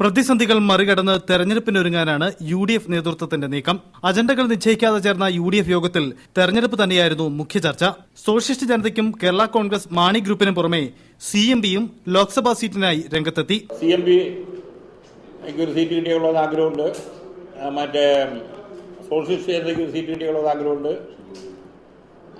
പ്രതിസന്ധികൾ മറികടന്ന് തെരഞ്ഞെടുപ്പിനൊരുങ്ങാനാണ് U D F നേതൃത്വത്തിന്റെ നീക്കം. അജണ്ടകൾ നിശ്ചയിക്കാതെ ചേർന്ന യു ഡി എഫ് യോഗത്തിൽ തെരഞ്ഞെടുപ്പ് തന്നെയായിരുന്നു മുഖ്യ ചർച്ച. സോഷ്യലിസ്റ്റ് ജനതയ്ക്കും കേരള കോൺഗ്രസ് മാണി ഗ്രൂപ്പിനും പുറമെ സി എം പിയും ലോക്സഭാ സീറ്റിനായി രംഗത്തെത്തി. സി എം പി ഒരു സീറ്റ് ആഗ്രഹമുണ്ട്. മറ്റേ സോഷ്യലിസ്റ്റ് ജനതയ്ക്ക് സീറ്റ് കിട്ടിയുള്ളത് ആഗ്രഹമുണ്ട്.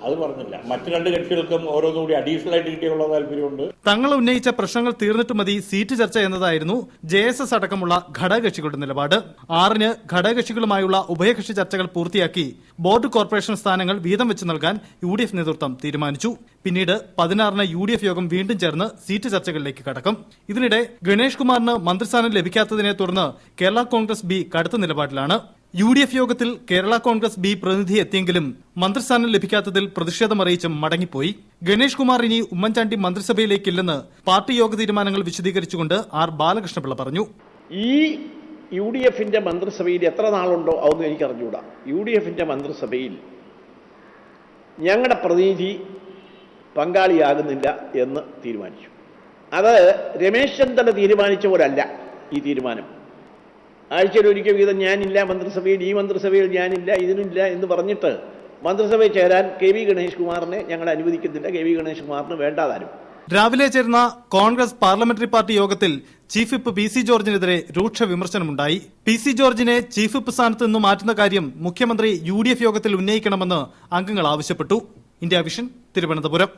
അത് പറഞ്ഞില്ല. മറ്റു രണ്ട് കക്ഷികൾക്കും ഓരോന്നും കൂടി അഡീഷണൽ ആയിട്ട് കിട്ടിയുള്ള താല്പര്യമുണ്ട്. തങ്ങൾ ഉന്നയിച്ച പ്രശ്നങ്ങൾ തീർന്നിട്ട് മതി സീറ്റ് ചർച്ച എന്നതായിരുന്നു ജെ എസ് എസ് അടക്കമുള്ള ഘടകകക്ഷികളുടെ നിലപാട്. ആറിന് ഘടകകക്ഷികളുമായുള്ള ഉഭയകക്ഷി ചർച്ചകൾ പൂർത്തിയാക്കി ബോർഡ് കോർപ്പറേഷൻ സ്ഥാനങ്ങൾ വീതം വെച്ച് നൽകാൻ യു ഡി എഫ് നേതൃത്വം തീരുമാനിച്ചു. പിന്നീട് പതിനാറിന് യു ഡി എഫ് യോഗം വീണ്ടും ചേർന്ന് സീറ്റ് ചർച്ചകളിലേക്ക് കടക്കും. ഇതിനിടെ ഗണേഷ് കുമാറിന് മന്ത്രിസ്ഥാനം ലഭിക്കാത്തതിനെ തുടർന്ന് കേരള കോൺഗ്രസ് ബി കടുത്ത നിലപാടിലാണ്. യു ഡി എഫ് യോഗത്തിൽ കേരള കോൺഗ്രസ് ബി പ്രതിനിധി എത്തിയെങ്കിലും മന്ത്രിസ്ഥാനം ലഭിക്കാത്തതിൽ പ്രതിഷേധമറിയിച്ചും മടങ്ങിപ്പോയി. ഗണേഷ് കുമാർ ഇനി ഉമ്മൻചാണ്ടി മന്ത്രിസഭയിലേക്കില്ലെന്ന് പാർട്ടി യോഗ തീരുമാനങ്ങൾ വിശദീകരിച്ചുകൊണ്ട് ആർ ബാലകൃഷ്ണപിള്ള പറഞ്ഞു. ഈ യു ഡി എഫിന്റെ മന്ത്രിസഭയിൽ എത്ര നാളുണ്ടോ അതൊന്നും എനിക്ക് അറിഞ്ഞുകൂടാ യു ഡി എഫിന്റെ മന്ത്രിസഭയിൽ ഞങ്ങളുടെ പ്രതിനിധി പങ്കാളിയാകുന്നില്ല എന്ന് തീരുമാനിച്ചു. അത് രമേശ് ചെന്നിത്തല തീരുമാനിച്ച പോലല്ല ഈ തീരുമാനം. ആഴ്ചയിൽ ഒരിക്കൽ വീതം ഞാനില്ല മന്ത്രിസഭയിൽ ഈ മന്ത്രിസഭയിൽ ഞാനില്ല ഇതിനില്ല എന്ന് പറഞ്ഞിട്ട് മന്ത്രിസഭയിൽ ചേരാൻ കെ വി ഗണേഷ് കുമാറിനെ ഞങ്ങൾ അനുവദിക്കുന്നില്ല. കെ വി ഗണേഷ് കുമാറിന് വേണ്ടാതാരും. രാവിലെ ചേർന്ന കോൺഗ്രസ് പാർലമെന്ററി പാർട്ടി യോഗത്തിൽ ചീഫ് വിപ്പ് പി സി ജോർജിനെതിരെ രൂക്ഷ വിമർശനമുണ്ടായി. പി സി ജോർജിനെ ചീഫ് വിപ്പ് സ്ഥാനത്ത് നിന്ന് മാറ്റുന്ന കാര്യം മുഖ്യമന്ത്രി യു യോഗത്തിൽ ഉന്നയിക്കണമെന്ന് അംഗങ്ങൾ ആവശ്യപ്പെട്ടു. India Vision Thiruvananthapuram.